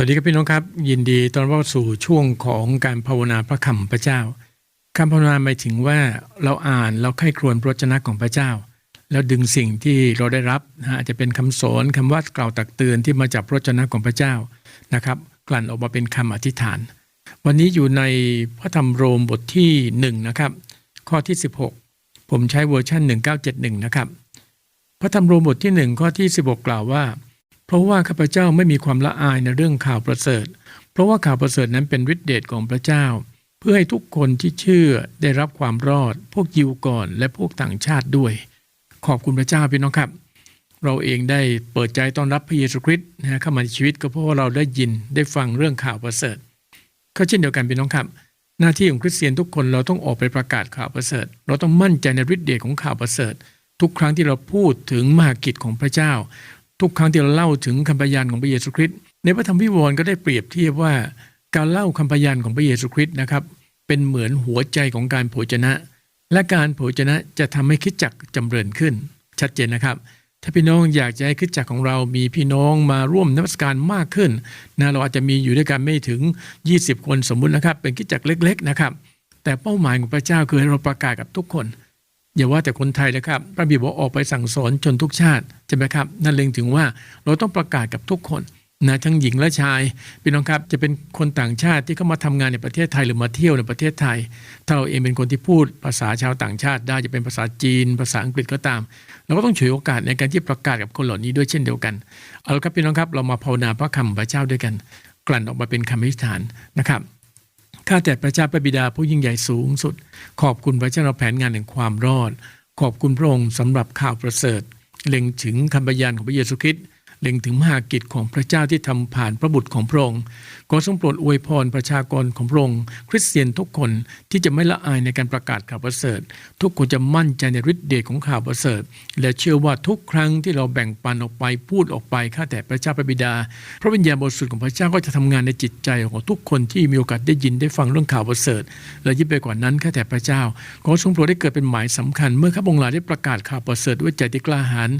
สวัสดีครับพี่น้องครับ ยินดีตอนรับสู่ช่วงของการภาวนาพระคำพระเจ้าคำภาวนาหมายถึงว่าเราอ่านเราไข้ครวญพระวจนะของพระเจ้า แล้วดึงสิ่งที่เราได้รับนะฮะอาจจะเป็นคำสอนคำว่ากล่าวตักเตือนที่มาจากพระวจนะของพระเจ้านะครับ กลั่นออกมาเป็นคำอธิษฐาน วันนี้อยู่ในพระธรรมโรมบทที่1นะครับข้อที่ 16 ผมใช้เวอร์ชัน1971นะครับพระธรรมโรมบทที่ 1 ข้อที่ 16 กล่าวว่า เพราะว่าข้าพเจ้าไม่มีความละอายในเรื่องข่าวประเสริฐ เพราะว่าข่าวประเสริฐนั้นเป็นฤทธิเดชของพระเจ้า เพื่อให้ทุกคนที่เชื่อได้รับความรอด พวกยิวก่อน และพวกต่างชาติด้วย ขอบคุณพระเจ้าพี่น้องครับ เราเองได้เปิดใจต้อนรับพระเยซูคริสต์นะฮะเข้ามาในชีวิตก็เพราะว่าเราได้ยินได้ฟังเรื่องข่าวประเสริฐก็เช่นเดียวกันพี่น้องครับ หน้าที่ของคริสเตียนทุกคนเราต้องออกไปประกาศข่าวประเสริฐ เราต้องมั่นใจในฤทธิเดชของข่าวประเสริฐ ทุกครั้งที่เราพูดถึงมหากิจของพระเจ้า ทุกครั้งที่เราเล่าถึงคำพยานของพระเยซูคริสต์ในพระธรรมวิวรณ์ก็ได้เปรียบเทียบว่า การเล่าคำพยานของพระเยซูคริสต์นะครับ เป็นเหมือนหัวใจของการโภชนะ และการโภชนะจะทำให้คิดจักรจำเริญขึ้น ชัดเจนนะครับ ถ้าพี่น้องอยากจะให้คิดจักของเรามีพี่น้องมาร่วมนมัสการมากขึ้นนะเราอาจจะมีอยู่ด้วยกันไม่ถึง 20 คนสมมุตินะครับ เป็นคิดจักเล็ก ๆนะครับ แต่เป้าหมายของพระเจ้าคือให้เราประกาศกับทุกคน อย่าว่าแต่คนไทยนะครับพระบิดบอกออกไปสั่งสอนชนทุกชาติใช่ไหมครับ นั่นเล็งถึงว่าเราต้องประกาศกับทุกคนนะทั้งหญิงและชายพี่น้องครับจะเป็นคนต่างชาติที่เข้ามาทำงานในประเทศไทยหรือมาเที่ยวในประเทศไทย ถ้าเราเองเป็นคนที่พูดภาษาชาวต่างชาติ ได้จะเป็นภาษาจีน ภาษาอังกฤษก็ตามเราก็ต้องฉวยโอกาสในการที่ประกาศกับคนเหล่านี้ด้วยเช่นเดียวกันเอาละครับพี่น้องครับเรามาภาวนาพระคำพระเจ้าด้วยกัน กลั่นออกมาเป็นคำอธิษฐานนะครับ ข้าแต่พระเจ้าพระบิดาผู้ยิ่งใหญ่สูงสุด ขอบคุณพระเจ้าเราแผนงานแห่งความรอด ขอบคุณพระองค์สำหรับข่าวประเสริฐ เล็งถึงคำพยานของพระเยซูคริสต์ เล็งถึงมหากิจของพระเจ้าที่ทำผ่านพระบุตรของพระองค์ขอทรงโปรดอวยพรประชากรของพระองค์คริสเตียนทุกคนที่จะไม่ละอายในการประกาศข่าวประเสริฐ ทุกคนจะมั่นใจในฤทธิเดชของข่าวประเสริฐ และเชื่อว่าทุกครั้งที่เราแบ่งปันออกไปพูดออกไปข้าแต่พระเจ้าพระบิดา พระวิญญาณบริสุทธิ์ของพระเจ้าก็จะทำงานในจิตใจของทุกคนที่มีโอกาสได้ยินได้ฟังเรื่องข่าวประเสริฐ และยิ่งไปกว่านั้นข้าแต่พระเจ้า ขอทรงโปรดได้เกิดเป็นหมายสำคัญ เมื่อข้าพงศ์ลาได้ประกาศข่าวประเสริฐด้วยใจที่กล้าหาญ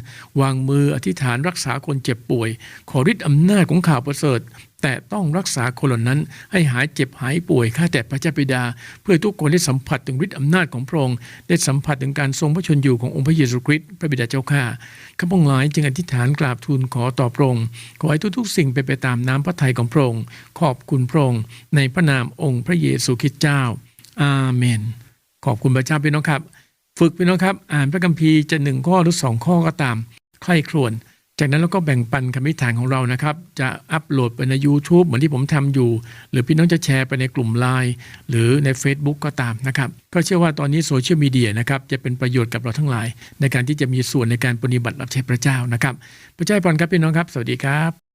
วางมืออธิษฐานรักษาคนเจ็บป่วย ขอฤทธิ์อำนาจของข่าวประเสริฐ แต่ต้องรักษาคนเหล่านั้น ให้หายเจ็บหายป่วยข้าแต่พระเจ้าบิดา เพื่อทุกคนได้สัมผัสถึงฤทธิ์อำนาจของพระองค์ได้สัมผัสถึงการทรงพระชนอยู่ขององค์พระเยซูคริสต์พระบิดาเจ้าข้าข้าพงศ์หลายจึงอธิษฐานกราบทูลขอต่อพระองค์ขอให้ทุกๆ สิ่งเป็นไปตามน้ำพระทัยของพระองค์ขอบคุณพระองค์ในพระนามองค์พระเยซูคริสต์เจ้า อาเมน ขอบคุณพระเจ้าพี่น้องครับ ฝึกพี่น้องครับ อ่านพระคัมภีร์จะหนึ่งข้อหรือสองข้อก็ตามใคร่ครวญ จากนั้นเราก็แบ่งปันคำอธิษฐานของเรานะครับ จะอัปโหลดไปใน YouTube เหมือนที่ผมทำอยู่ หรือพี่น้องจะแชร์ไปในกลุ่มไลน์หรือใน Facebook ก็ตามนะครับ ก็เชื่อว่าตอนนี้โซเชียลมีเดียนะครับจะเป็นประโยชน์กับเราทั้งหลาย ในการที่จะมีส่วนในการปฏิบัติรับใช้พระเจ้านะครับ พระเจ้าพรครับพี่น้องครับ สวัสดีครับ